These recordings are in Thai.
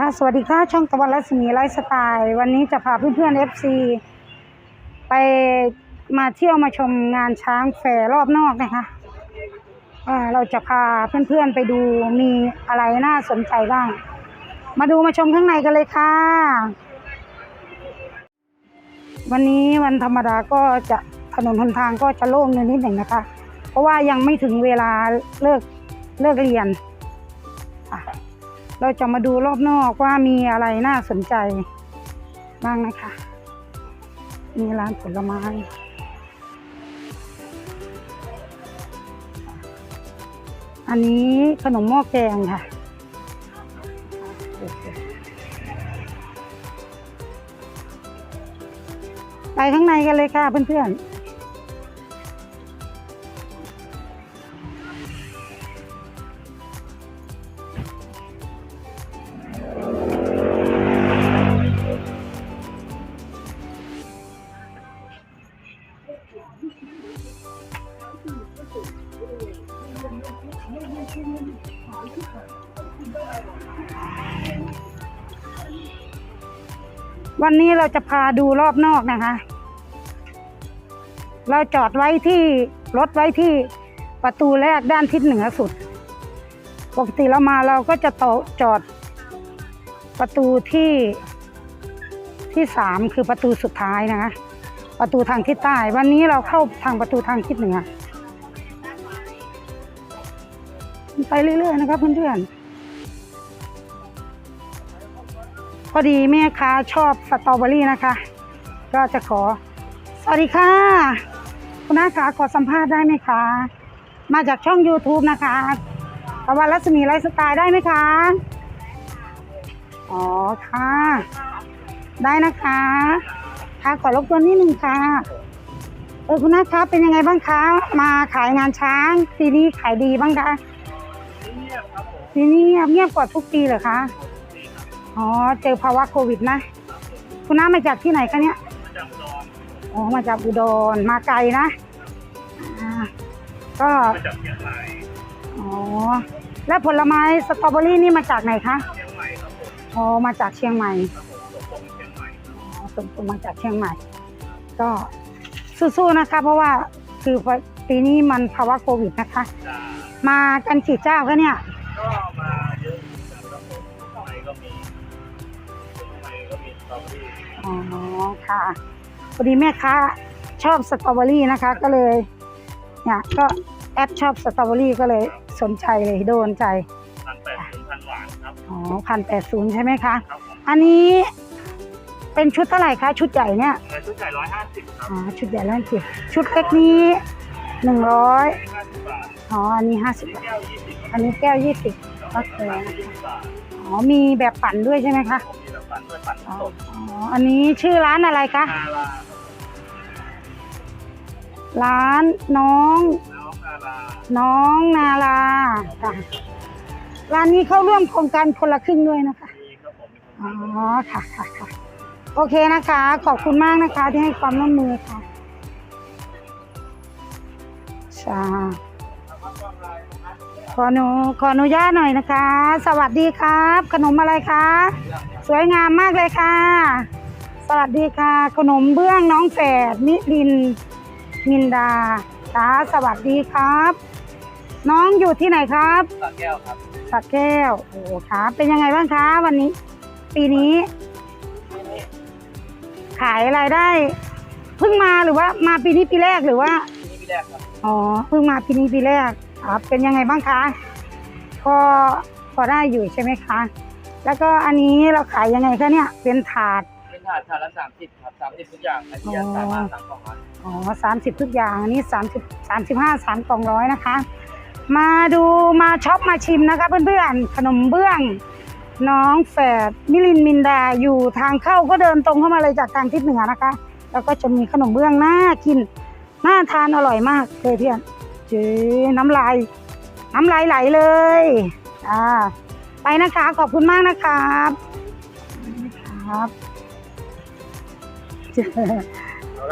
ค่ะสวัสดีค่ะช่องตะวันรัศมีไลฟ์สไตล์วันนี้จะพาเพื่อนๆ FC ไปมาเที่ยวมาชมงานช้างแฟร์รอบนอกนะคะเราจะพาเพื่อนๆไปดูมีอะไรน่าสนใจบ้าง มาดูมาชมข้างในกันเลยค่ะ วันนี้วันธรรมดาก็จะถนนหนทางก็จะโล่งนิดหนึ่งนะคะ เพราะว่ายังไม่ถึงเวลาเลิกเลิกเรียน เราจะมาดูรอบนอกว่ามีอะไรน่าสนใจบ้างนะคะ มีร้านผลไม้อันนี้ขนมหม้อแกงค่ะ ไปข้างในกันเลยค่ะเพื่อนๆ วันนี้เราจะพาดูรอบนอกนะคะ เราจอดไว้ที่รถไว้ที่ประตูแรกด้านทิศเหนือสุด ปกติเรามาเราก็จะต่อจอดประตูที่ที่สามคือประตูสุดท้ายนะคะ ประตูทางทิศใต้ วันนี้เราเข้าทางประตูทางทิศเหนือ ไปเรื่อยๆนะครับเพื่อนๆ อดีแม่ค้าชอบสตรอเบอรี่นะคะ ก็จะขอ สวัสดีค่ะ คุณน้าขาขอสัมภาษณ์ได้ไหมคะ มาจากช่อง YouTube นะคะตะวันรัศมีไลฟ์สไตล์ได้ไหมคะ อ๋อค่ะ ได้นะคะ ค่ะขอรบกวนนิดนึงค่ะ เออคุณน้าคะเป็นยังไงบ้างคะ มาขายงานช้างปีนี้ขายดีบ้างคะปีนี้เงียบเงียบกว่าทุกปีเหรอคะ อ๋อ เจอภาวะโควิดนะ คุณน้ามาจากที่ไหนคะเนี่ยอ๋อ มาจากอุดร มาไกลนะ อ่า ก็มาจากเชียงรายอ๋อ แล้วผลไม้สตรอเบอรี่นี่มาจากไหนคะเชียงใหม่ครับผมอ๋อ มาจากเชียงใหม่ครับผมตกลงเชียงใหม่อ๋อส่งตรงมาจากเชียงใหม่ ก็สู้ๆนะคะ เพราะว่าคือปีนี้มันภาวะโควิดนะคะ มากันกี่เจ้าคะเนี่ย ก็มา อรี่อ๋อค่ะพอดีแม่ค้าชอบสตรอเบอรี่นะคะ ก็เลยเนี่ยก็แอดชอบสตรอเบอรี่ก็เลยสนใจเลยโดนใจพันแปดถึงพันหวานครับอ๋อพันแปดศูนย์ใช่ไหมคะ ครับผมอันนี้เป็นชุดเท่าไหร่คะชุดใหญ่เนี่ยในชุดใหญ่ร้อยห้าสิบครับอ๋อชุดใหญ่แล้วสิชุดเล็กนี้หนึ่งร้อยห้าสิบบาทอ๋ออันนี้ห้าสิบแก้วยี่สิบอันนี้แก้วยี่สิบโอเคยี่สิบบาทอ๋อมีแบบปั่นด้วยใช่ไหมคะ ผมมีแบบ ปั่นด้วยปั่นอ๋อสดอ๋อ อันนี้ชื่อร้านอะไรคะนาราร้านน้อง น้องนาราน้องนาลาค่ะร้านนี้เข้าร่วมโครงการคนละครึ่งด้วยนะคะมีครับผมมีคนอ๋อมาค่ะค่ะค่ะ โอเคนะคะ ขอบคุณมากนะคะที่ให้ความร่วมมือค่ะใช่ขอหนูขออนุญาตหน่อยนะคะ สวัสดีครับ ขนมอะไรคะ สวยงามมากเลยค่ะ สวัสดีค่ะ ขนมเบื้องน้องแฝดมิลิน มินดาจ้าสวัสดีครับ น้องอยู่ที่ไหนครับสาแก้วครับสักแก้วโอ้ครับเป็นยังไงบ้างคะวันนี้ ปีนี้ ขายรายได้เพิ่งมาหรือว่ามาปีนี้ปีแรกหรือว่าที่นี่พี่แรกครับอ๋อเพิ่งมาปีนี้ปีแรกครับเป็นยังไงบ้างคะพอพอได้อยู่ใช่ไหมคะ แล้วก็อันนี้เราขายยังไงคะเนี่ย เป็นถาด เป็นถาดถาดละสามสิบครับสามสิบทุกอย่างไอที่ยัดสามารถสั่งของมันอ๋อสามสิบทุกอย่าง อันนี้สามสิบสามสิบห้าสามกล่องร้อยนะคะ มาดูมาช็อปมาชิมนะคะ เพื่อนๆ ขนมเบื้อง น้องแฝดมิลินมินดาอยู่ทางเข้าก็เดินตรงเข้ามาเลยจากทางทิศเหนือนะคะ แล้วก็จะมีขนมเบื้องน่ากิน น่าทานอร่อยมากเลยเพื่อนเจ๊น้ำลาย น้ำลายไหลเลย อ่า ไปนะคะ ขอบคุณมากนะครับครับ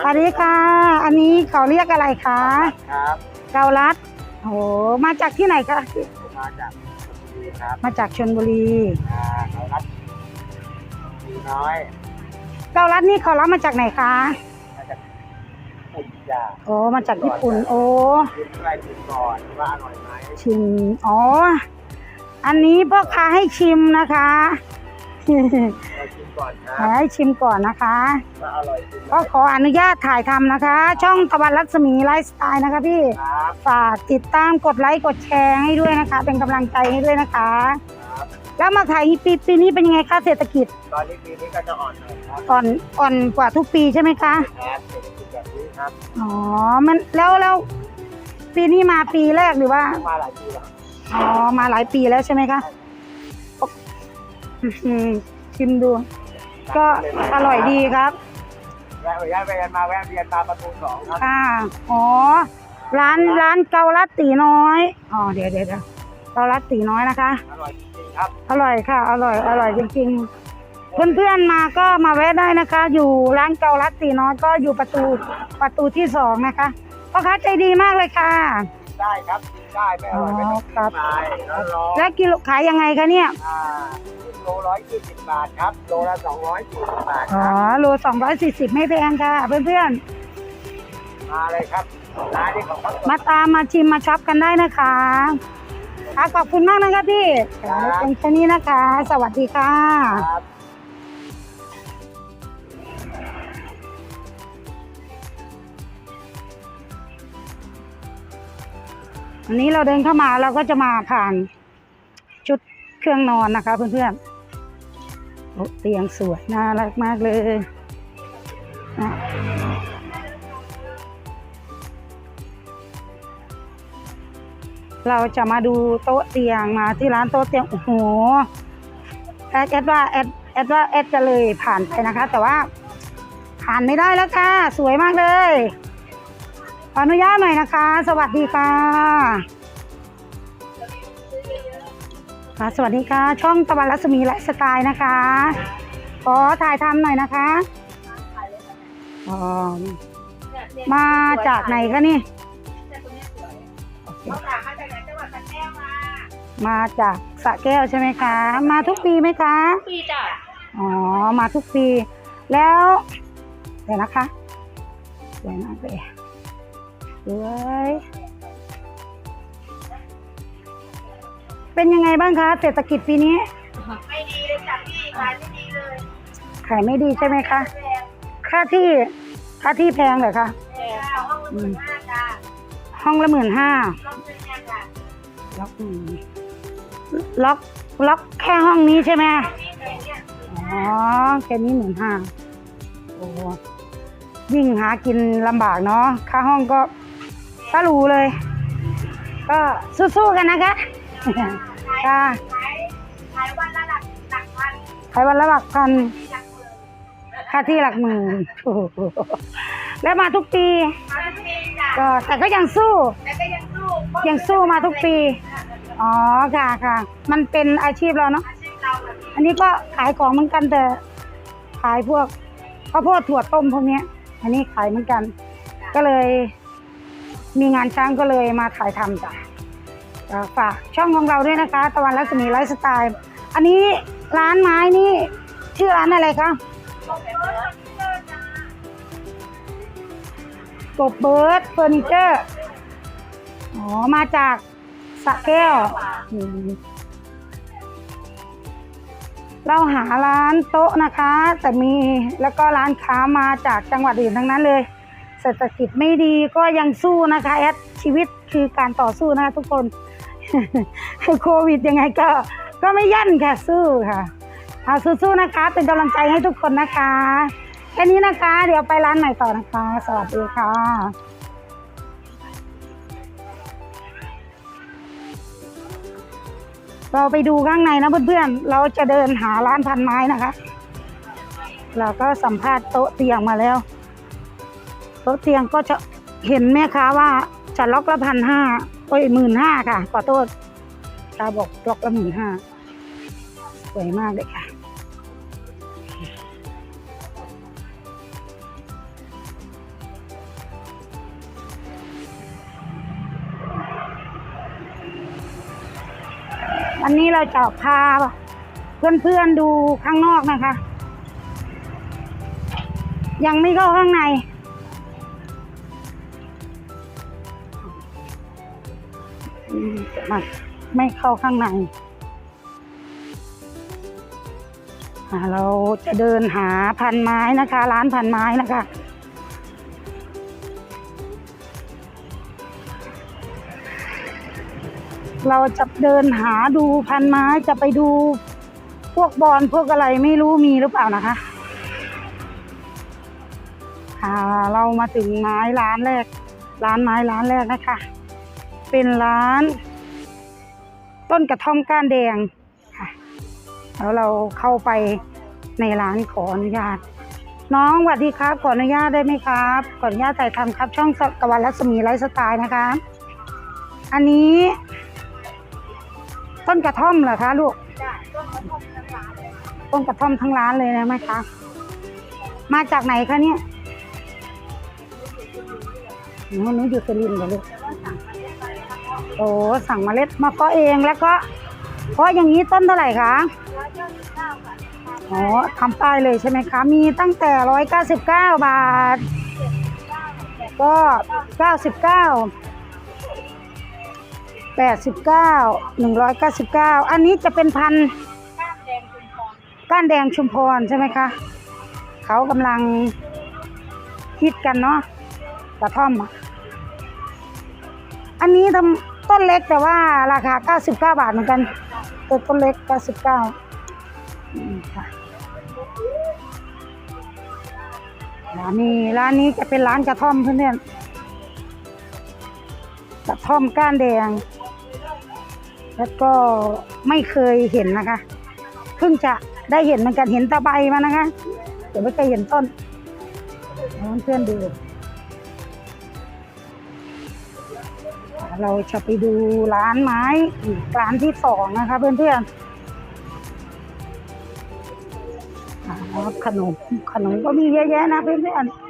สวัสดีค่ะ อันนี้เขาเรียกอะไรคะครับเกาลัดโอ้โหมาจากที่ไหนคะผมมาจากชลบุรีครับมาจากชนบุรีอ่าเรารับสีน้อยเกาลัดนี่เขารับมาจากไหนคะมาจากปุ่นยาโอ้มาจากญี่ปุ่นโอ้ชิมอะไรชิมก่อนว่าอร่อยไหมชิมอ๋อ อันนี้พ่อค้าให้ชิมนะคะเราชิมก่อนครัให้ชิมก่อนนะคะว่าอร่อยจริงไหมก็ขออนุญาตถ่ายทำนะคะ ช่องตะวันรัศมีไลฟ์สไตล์นะคะพี่ ครับฝากติดตามกดไลค์กดแชร์ให้ด้วยนะคะ เป็นกำลังใจให้ด้วยนะคะ ครับ แล้วมาขายปีปีนี้เป็นยังไงคะเศรษฐกิจตอนนี้ปีนี้ก็จะอ่อนหน่อยครับอ่อนอ่อนกว่าทุกปีใช่ไหมคะครับเศรษฐกิจแบบนี้ครับ อ๋อมันแล้วแล้วปีนี้มาปีแรกหรือว่า มาหลายปีแล้ว อ๋อ มาหลายปีแล้วใช่ไหมคะอื้อหือชิมดู ก็อร่อยดีครับแวะแวะเวียนมาแวะเวียนมาประตูสองครับค่ะอ๋อ ร้านร้านเกาลัดตีน้อย อ๋อ เดี๋ยวเดี๋ยวเดี๋ยวเกาลัดตีน้อยนะคะ อร่อยจริงๆครับ อร่อยค่ะ อร่อย อร่อยจริง ๆ เพื่อนๆมาก็มาแวะได้นะคะ อยู่ร้านเกาลัดตีน้อยก็อยู่ประตูประตูที่สองนะคะพ่อค้าใจดีมากเลยค่ะ ได้ครับกินได้ไม่อร่อยไม่ต้องอ๋อครักิบนไปแล้วรอและกิโลขายยังไงคะเนี่ยอ่าโลร้อยยี่สิบบาทครับโลละสองร้อยสี่สิบบาทอ๋คอรับโลสองร้อยสี่สิบไม่แพงค่ะ เพื่อนมาเลยครับร้านนี้ของเขาๆ มาตามมาชิมมาช็อปกันได้นะคะค่ะขอบคุณมากนะคะพี่เป็นแค่นี้นะคะ สวัสดีค่ะ ครับ อันนี้เราเดินเข้ามาเราก็จะมาผ่านชุดเครื่องนอนนะคะ เพื่อนๆโอ้เตียงสวยน่ารักมากเลยนะเราจะมาดูโต๊ะเตียงมาที่ร้านโต๊ะเตียงโอ้โหแอดแอดว่าแอดแอดว่าแอดจะเลยผ่านไปนะคะ แต่ว่าผ่านไม่ได้แล้วค่ะ สวยมากเลย ออนุญาตหน่อยนะคะ สวัสดีค่ะค่ะสวัสดีค่ะ ช่องตะวันรัศมีและสไตล์นะคะ ขอถ่ายทำหน่อยนะคะอ๋อมาจากไหนคะนี่มาจากสระแก้วใช่ไหมคะ มาทุกปีไหมคะปีจ้ะอ๋อมาทุกปี แล้วเดี๋ยวนะคะสวยมากเลยส วย เป็นยังไงบ้างคะ เศรษฐกิจปีนี้ ไม่ดีเลยจ้ะพี่ขายไม่ดีเลยขายไม่ดีใช่ไหมคะแพงค่าที่ค่าที่แพงเหรอคะ แพงห้องละหมื่นห้าจ้ะห้องละหมื่นห้าห้องเป็นยังจ้ะล็อกอืมล็อกล็อกแค่ห้องนี้ใช่ไหมนี่แพงเนี่ยอ๋อแค่นี้หมื่นห้าโอ้ยิ่งหากินลำบากเนาะค่าห้องก็ ก็รู้เลย ก็สู้ๆกันนะคะค่ะขายขายวันละหลักหลักพันขายวันละหลักพันหลักหมื่นค่าที่หลักหมื่นโอ้โหแล้วมาทุกปีขายทุกปีจ้ะก็แต่ก็ยังสู้แต่ก็ยังสู้ยังสู้มาทุกปี อ๋อค่ะค่ะ มันเป็นอาชีพเราเนาะอาชีพเราแบบนี้อันนี้ก็ขายของเหมือนกันแต่ขายพวกข้าวโพดถั่วต้มพวกเนี้ยอันนี้ขายเหมือนกัน ก็เลย มีงานช้างก็เลยมาถ่ายทำจ้ะฝากช่องของเราด้วยนะคะ ตะวันรัศมีไลฟ์สไตล์ อันนี้ร้านไม้นี่ ชื่อร้านอะไรคะกบเบิร์ดเฟอร์นิเจอร์ อ๋อ มาจากสะแก้ว เราหาร้านโต๊ะนะคะ แต่มีแล้วก็ร้านค้ามาจากจังหวัดอื่นทั้งนั้นเลย ศรษฐกิจไม่ดีก็ยังสู้นะคะแอดชีวิตคือการต่อสู้นะคะทุกคนโควิดยังไงก็ก็ไม่ยั่นค่ะสู้ค่ะเอาสู้ๆนะคะ เป็นกำลังใจให้ทุกคนนะคะแค่นี้นะคะ เดี๋ยวไปร้านใหม่ต่อนะคะ สวัสดีค่ะเราไปดูข้างในนะเพื่อนๆ เราจะเดินหาร้านพันไม้นะคะ เราก็สัมภาษณ์โต๊ะเตียงมาแล้ว โต๊ะเตียงก็จะเห็นแม่ค้าว่าจะล็อกละพันห้าโอ้ยหมื่นห้าค่ะ ขอโทษตาบอกล็อกละหมื่นห้าสวยมากเลยค่ะ วันนี้เราจะพาเพื่อนๆดูข้างนอกนะคะ ยังไม่เข้าข้างใน อืมมาไม่เข้าข้างในเราจะเดินหาพันไม้นะคะ ร้านพันไม้นะคะเราจะเดินหาดูพันไม้จะไปดูพวกบอลพวกอะไรไม่รู้มีหรือเปล่านะคะอ่าเรามาถึงไม้ร้านแรก ร้านไม้ร้านแรกนะคะ เป็นร้าน ต้นกระท่อมก้านแดงค่ะแล้วเราเข้าไปในร้านขออนุญาต น้องสวัสดีครับ ขออนุญาตได้ไหมครับ ขออนุญาตถ่ายทำครับ ช่องกวันรัศมีไลฟ์สไตล์นะคะ อันนี้ ต้นกระท่อมเหรอคะลูกต้นกระท่อมทั้งร้านเลยนะไหมคะ มาจากไหนคะเนี่ยหนูหนูอยู่สุรินทร์เหรอลูก โอ้สั่งเมล็ดมาเพาะเองแล้วก็เพราะอย่างนี้ต้นเท่าไหร่คะอ๋อทำป้ายเลยใช่ไหมคะ มีตั้งแต่ร้อยเก้าสิบเก้าบาท ก็เก้าสิบเก้าแปดสิบเก้าหนึ่งร้อยเก้าสิบเก้าอันนี้จะเป็นพันก้านแดงชุมพรใช่ไหมคะ เขากำลังฮิตกันเนาะกระท่อม อันนี้ทำ ต้นเล็กแต่ว่าราคา 99 บาทเหมือนกันตัวต้นเล็ก 99ค่ะร้านนี้ร้านนี้จะเป็นร้านกระท่อมเพื่อนๆกระท่อมก้านแดง แล้วก็ไม่เคยเห็นนะคะ เพิ่งจะได้เห็นเหมือนกันเห็นตะใบมานะคะเดี๋ยวไม่เคยเห็นต้นเพื่อนๆดู เราจะไปดูร้านไม้อีกร้านที่สองนะคะเพื่อนๆอ่าขนมขนมก็มีเยอะแยะนะเพื่อนๆ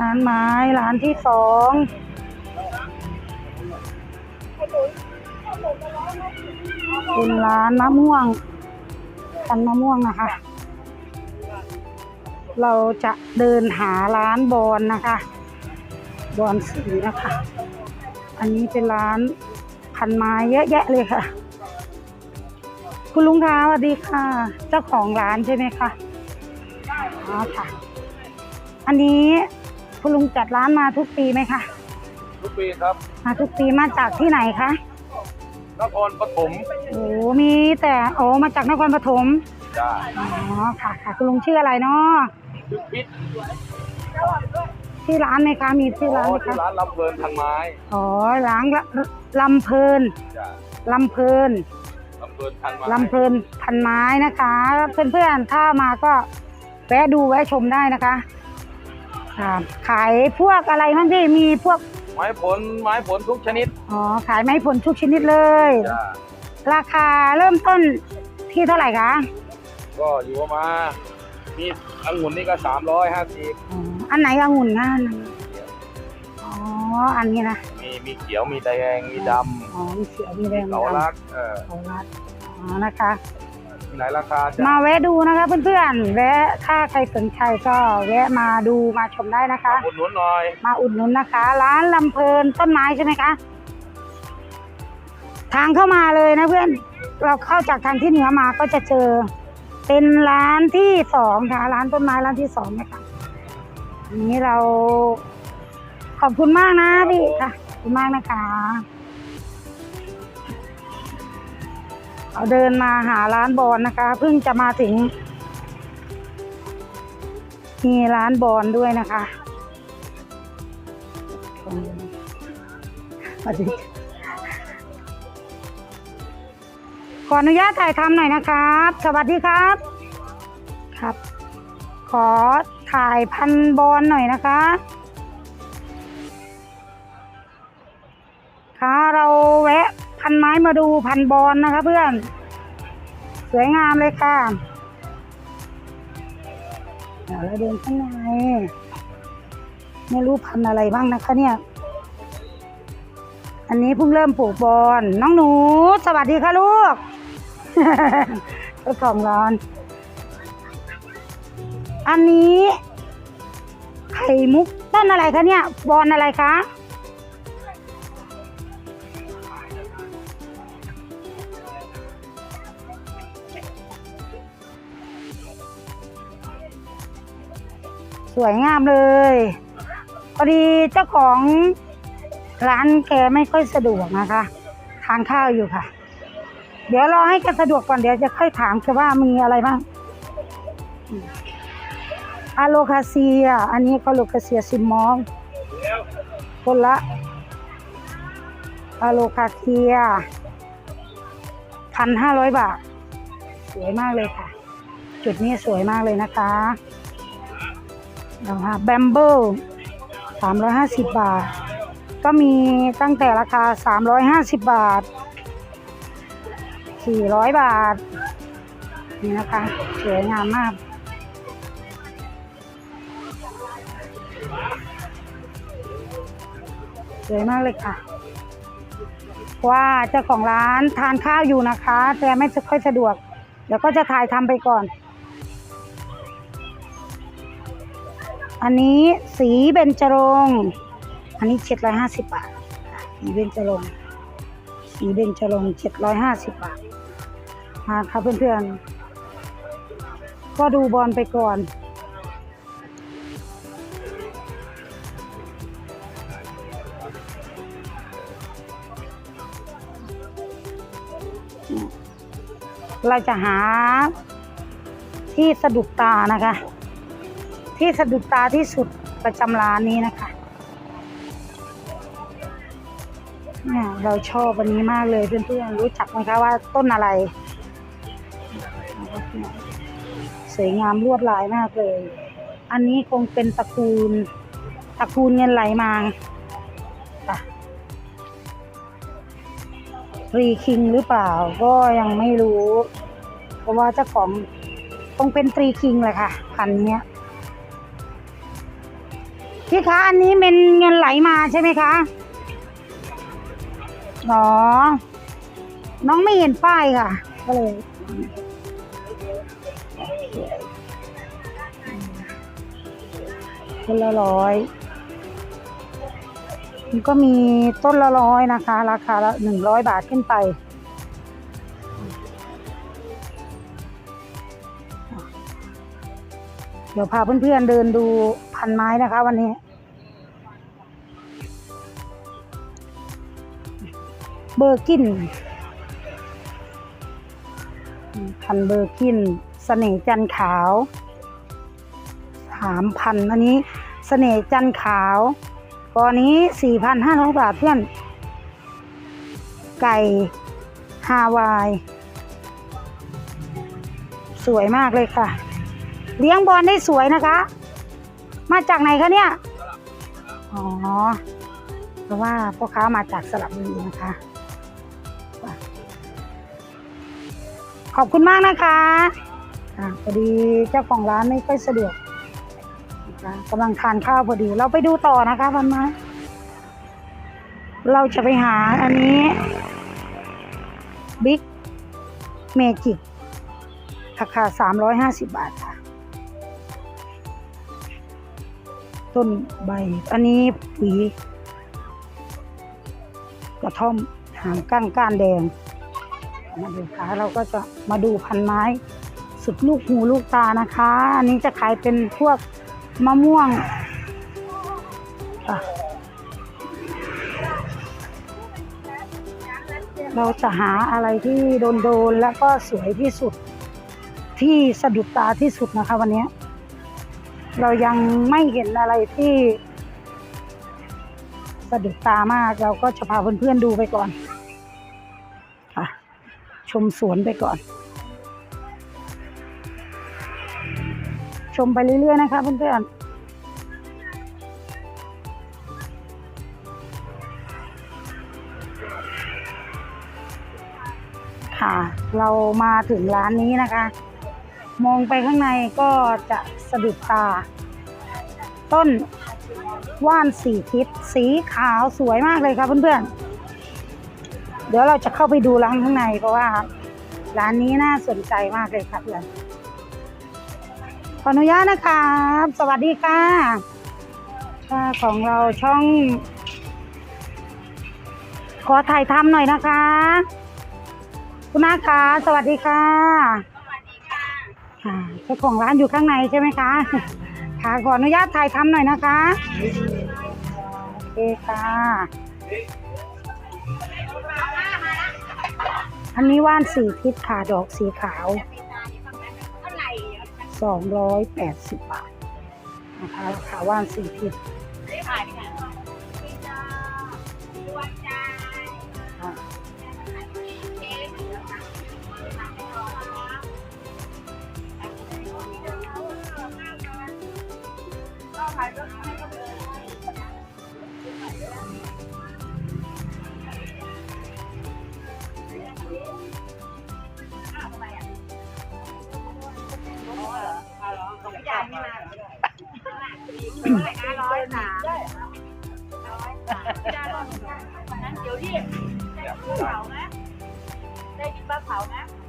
ร้านไม้ร้านที่สองเป็นร้านมะม่วงพันมะม่วงนะคะ เราจะเดินหาร้านบอลนะคะบอลสีนะคะ อันนี้เป็นร้านพันไม้เยอะแยะเลยค่ะ คุณลุงคะสวัสดีค่ะ เจ้าของร้านใช่ไหมคะอ๋อค่ะ อันนี้คุณลุงจัดร้านมาทุกปีไหมคะทุกปีครับมาทุกปีมาจากที่ไหนคะนครปฐมโอ้มีแต่โอ้มาจากนครปฐมจ้าอ๋อค่ะค่ะคุณลุงชื่ออะไรเนาะชื่อพิษ ที่ร้านไหมคะ มีที่ร้านไหมที่คะ ร้านลำเพลินทางไม้อ๋อร้านละลำเพลินจ้าลำเพลินลำเพลินทางไม้ลำเพลินพันไม้นะคะ เพื่อนๆ ถ้ามาก็แวะดูแวะชมได้นะคะค่ะขายพวกอะไรบ้างพี่ มีพวก ไม้ผลไม้ผลทุกชนิดอ๋อ ขายไม้ผลทุกชนิดเลย จ้าราคาเริ่มต้นที่เท่าไหร่คะ ก็อยู่ประมาณ มีองุ่นนี่ก็สามร้อยห้าสิบอ๋ออันไหนองุ่นนะอันไหนอ๋อ อันนี้นะ มีมีเขียวมีแดงมีดอ๋อ มีเขียวมีแดงำมีเสาดำลักเออเขารัดอ๋อนะคะ มีหลายราคาจ้ามาแวะดูนะคะเพื่อนๆ แวะถ้าใครสนใจก็แวะมาดูมาชมได้นะคะ อุดหนุนหน่อย มาอุดหนุนนะคะ ร้านลำเพลินต้นไม้ใช่ไหมคะ ทางเข้ามาเลยนะเพื่อน เราเข้าจากทางที่เหนือมาก็จะเจอ เป็นร้านที่สองค่ะร้านต้นไม้ร้านที่สองนะคะอันนี้เรา ขอบคุณมากนะพี่ค่ะขอบคุณมากนะคะเราเดินมาหาร้านบอลนะคะเพิ่งจะมาถึง มีร้านบอลด้วยนะคะสวัสดี ออนุญาตถ่ายทำหน่อยนะครับ สวัสดีครับครับ ขอถ่ายพันบอลหน่อยนะคะค่ะเราแวะพันไม้มาดูพันบอลนะคะเพื่อน สวยงามเลยค่ะเดี๋ยวเราเดินข้างในไม่รู้พันอะไรบ้างนะคะเนี่ย อันนี้เพิ่งเริ่มปลูกบอลน้องหนู สวัสดีค่ะลูก เจ้าของร้านอันนี้ ไข่มุกต้นอะไรคะเนี่ย บอลอะไรคะ สวยงามเลยพอดีเจ้าของร้านแกไม่ค่อยสะดวกนะคะ ทานข้าวอยู่ค่ะ เดี๋ยวรอให้แกสะดวกก่อนเดี๋ยวจะค่อยถามแกว่ามีอะไรบ้างอะโลคาเซีย อันนี้ก็โลคาเซียซิมองคนละอะโลคาเซียพันห้าร้อยบาท สวยมากเลยค่ะ จุดนี้สวยมากเลยนะคะนะคะแบมเบิลสามร้อยห้าสิบบาท ก็มีตั้งแต่ราคาสามร้อยห้าสิบบาท สี่ร้อยบาท นี่นะคะ สวยงามมากสวยมากเลยค่ะ ว่าเจ้าของร้านทานข้าวอยู่นะคะ แต่ไม่ค่อยสะดวก เดี๋ยวก็จะถ่ายทำไปก่อน อันนี้สีเบญจรงอันนี้เจ็ดร้อยห้าสิบบาท สีเบญจรงสีเบญจรงเจ็ดร้อยห้าสิบบาท มาค่ะเพื่อนๆ ก็ดูบอลไปก่อน เราจะหาที่สะดุดตานะคะ ที่สะดุดตาที่สุดประจำร้านนี้นะคะเนี่ยเราชอบวันนี้มากเลยเพื่อนๆรู้จักไหมคะว่าต้นอะไร สวยงามลวดลายมากเลย อันนี้คงเป็นตระกูลตระกูลเงินไหลมาค่ะรีคิงหรือเปล่าก็ยังไม่รู้ เพราะว่าเจ้าของคงเป็นตรีคิงแหละค่ะพันเนี้ยพี่คะอันนี้เป็นเงินไหลมาใช่ไหมคะอ๋อน้องไม่เห็นป้ายค่ะ ก็เลย คนละร้อยมันก็มีต้นละร้อยนะคะ ราคาละหนึ่งร้อยบาทขึ้นไป เดี๋ยวพาเพื่อนๆเดินดูพันไม้นะคะวันนี้ เบอร์กิน พันเบอร์กินเสน่ห์จันขาวามพันอันนี้เสน่ห์จันขาวกอนี้สี่พันห้าร้อยบาทเพื่อน ไก่ฮาวาย สวยมากเลยค่ะ เลี้ยงบอลได้สวยนะคะ มาจากไหนคะเนี่ย อ๋อ เพราะว่าพ่อค้ามาจากสระบุรีนะคะ ขอบคุณมากนะคะอ่าพอดีเจ้าของร้านไม่ค่อยสะดวก กำลังทานข้าวพอดี เราไปดูต่อนะคะพันมาเราจะไปหาอันนี้บิ๊กเมจิกราคาสามร้อยห้าสิบบาทค่ะ ต้นใบ อันนี้ปุ๋ยกระท่อมหางก้านก้านแดง มาดูค่ะเราก็จะมาดูพันไม้ สุดลูกหูลูกตานะคะ อันนี้จะขายเป็นพวก มะม่วงอะเราจะหาอะไรที่โดนๆแล้วก็สวยที่สุดที่สะดุดตาที่สุดนะคะวันนี้เรายังไม่เห็นอะไรที่สะดุดตามากเราก็จะพาเพื่อนๆดูไปก่อนค่ะชมสวนไปก่อน ชมไปเรื่อยๆนะคะเพื่อนๆค่ะเรามาถึงร้านนี้นะคะ มองไปข้างในก็จะสะดุดตา ต้นว่านสีทิศสีขาวสวยมากเลยครับเพื่อนๆ เดี๋ยวเราจะเข้าไปดูร้านข้างในเพราะว่า ร้านนี้น่าสนใจมากเลยค่ะเพื่อน ขออนุญาตนะครับ สวัสดีค่ะช่องของเราช่อง ขอถ่ายทำหน่อยนะคะ คุณนาคะสวัสดีค่ะค่ะเจ้าของร้านอยู่ข้างในใช่ไหมคะ ค่ะขออนุญาตถ่ายทำหน่อยนะคะโอเคค่ะอันนี้ว่านสีทิศค่ะดอกสีขาว 280 บาทนะคะราคาว่านสีทิศ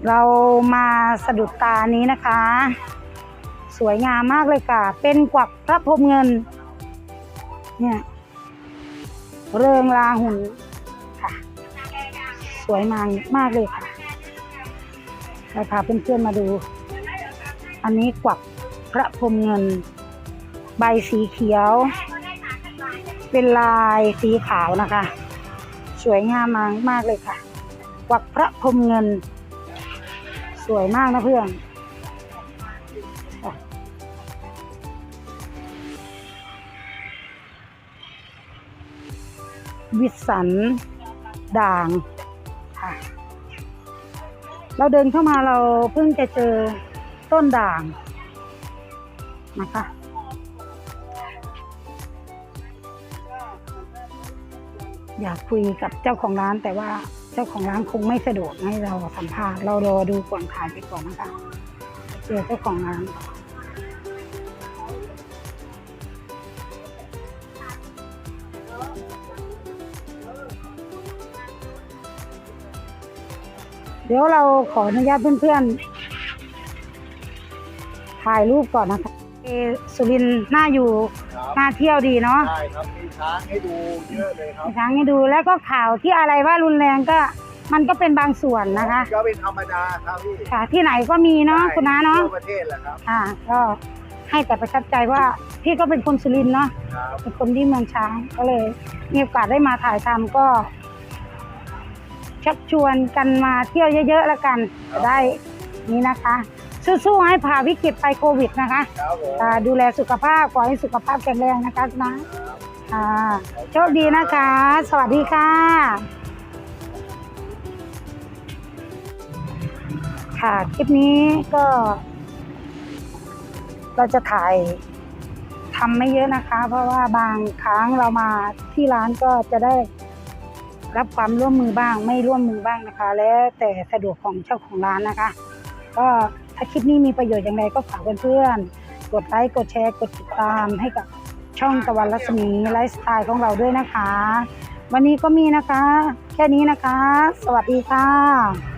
เรามาสะดุดตานี้นะคะ สวยงามมากเลยค่ะ เป็นกวักพระพรมเงิน เนี่ย เริงลาหุ่นค่ะ สวยมากมากเลยค่ะเราพาเพื่อนๆมาดู อันนี้กวักพระพรมเงิน ใบสีเขียว เป็นลายสีขาวนะคะ สวยงามมากมากเลยค่ะ กวักพระพรมเงิน สวยมากนะเพื่อนวิสันด่างค่ะ เราเดินเข้ามาเราเพิ่งจะเจอต้นด่างนะคะ อยากคุยกับเจ้าของร้านแต่ว่า เจ้าของร้านคงไม่สะดวกให้เราสัมภาษณ์เรารอดูก่อนขายไปก่อนนะคะเจอเจ้าของร้านเดี๋ยวเราขออนุญาตเพื่อนๆ ถ่ายรูปก่อนนะคะเอสุรินทร์น่าอยู่ ครับน่าเที่ยวดีเนาะใช่ครับมีช้างให้ดูเยอะเลยครับมีทั้งให้ดูแล้วก็ข่าวที่อะไรว่ารุนแรงก็มันก็เป็นบางส่วนนะคะ ก็เป็นธรรมดาครับพี่ค่ะที่ไหนก็มีเนาะคุณน้าเนาะทั่วประเทศแหละครับค่ะก็ให้แต่ประทับใจว่าพี่ก็เป็นคนสุรินทร์เนาะครับเป็นคนที่เมืองช้างก็เลย มีโอกาสได้มาถ่ายทำก็ชักชวนกันมาเที่ยวเยอะๆแล้วกันจะได้นี้นะคะ สู้ๆให้ผ่าวิกฤตไปโควิดนะคะครับผมอ่าดูแลสุขภาพขอให้สุขภาพแข็งแรงนะคะคุณนะค่ะโชคดีนะคะ สวัสดีค่ะ ค่ะคลิปนี้ก็ เราจะถ่ายทำไม่เยอะนะคะ เพราะว่าบางครั้งเรามาที่ร้านก็จะได้รับความร่วมมือบ้างไม่ร่วมมือบ้างนะคะ แล้วแต่สะดวกของเจ้าของร้านนะคะ ก็ถ้าคลิปนี้มีประโยชน์อย่างไรก็ฝากเพื่อนๆ กดไลค์ กดแชร์ กดติดตามให้กับช่องตะวันรัศมีไลฟ์สไตล์ของเราด้วยนะคะ วันนี้ก็มีนะคะ แค่นี้นะคะ สวัสดีค่ะ